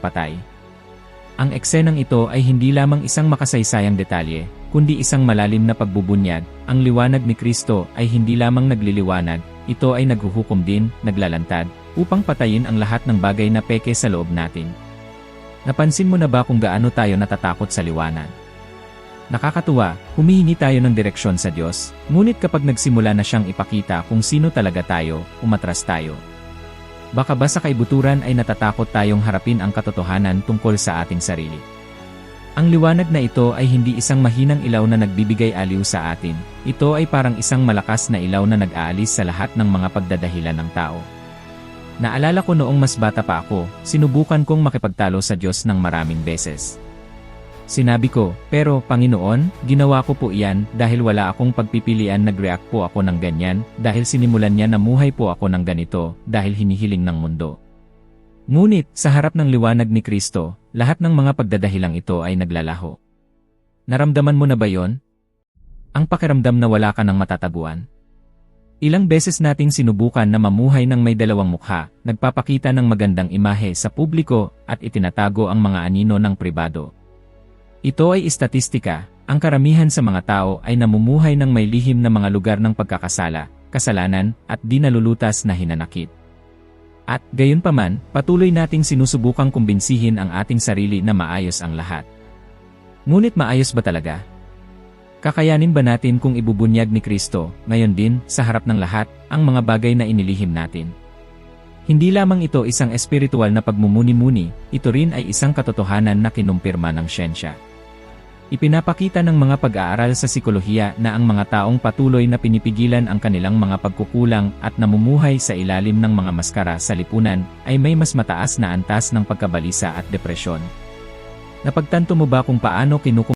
patay. Ang eksenang ito ay hindi lamang isang makasaysayang detalye, kundi isang malalim na pagbubunyag, ang liwanag ni Kristo ay hindi lamang nagliliwanag, ito ay naghuhukom din, naglalantad, upang patayin ang lahat ng bagay na peke sa loob natin. Napansin mo na ba kung gaano tayo natatakot sa liwanag? Nakakatuwa, humihingi tayo ng direksyon sa Diyos, ngunit kapag nagsimula na siyang ipakita kung sino talaga tayo, umatras tayo. Baka ba sa kaibuturan ay natatakot tayong harapin ang katotohanan tungkol sa ating sarili? Ang liwanag na ito ay hindi isang mahinang ilaw na nagbibigay aliw sa atin, ito ay parang isang malakas na ilaw na nag-aalis sa lahat ng mga pagdadahilan ng tao. Naalala ko noong mas bata pa ako, sinubukan kong makipagtalo sa Diyos ng maraming beses. Sinabi ko, pero Panginoon, ginawa ko po iyan dahil wala akong pagpipilian nag-react po ako ng ganyan, dahil sinimulan niya na muhay po ako ng ganito, dahil hinihiling ng mundo. Ngunit, sa harap ng liwanag ni Kristo, lahat ng mga pagdadahilang ito ay naglalaho. Naramdaman mo na ba yon? Ang pakiramdam na wala ka ng matatabuan. Ilang beses nating sinubukan na mamuhay ng may dalawang mukha, nagpapakita ng magandang imahe sa publiko, at itinatago ang mga anino ng pribado. Ito ay istatistika, ang karamihan sa mga tao ay namumuhay ng may lihim na mga lugar ng pagkakasala, kasalanan, at di nalulutas na hinanakit. At, gayon paman, patuloy nating sinusubukang kumbinsihin ang ating sarili na maayos ang lahat. Ngunit maayos ba talaga? Kakayanin ba natin kung ibubunyag ni Kristo, ngayon din, sa harap ng lahat, ang mga bagay na inilihim natin? Hindi lamang ito isang espiritual na pagmumuni-muni, ito rin ay isang katotohanan na kinumpirma ng siyensya. Ipinapakita ng mga pag-aaral sa sikolohiya na ang mga taong patuloy na pinipigilan ang kanilang mga pagkukulang at namumuhay sa ilalim ng mga maskara sa lipunan ay may mas mataas na antas ng pagkabalisa at depresyon. Napagtanto mo ba kung paano kinukum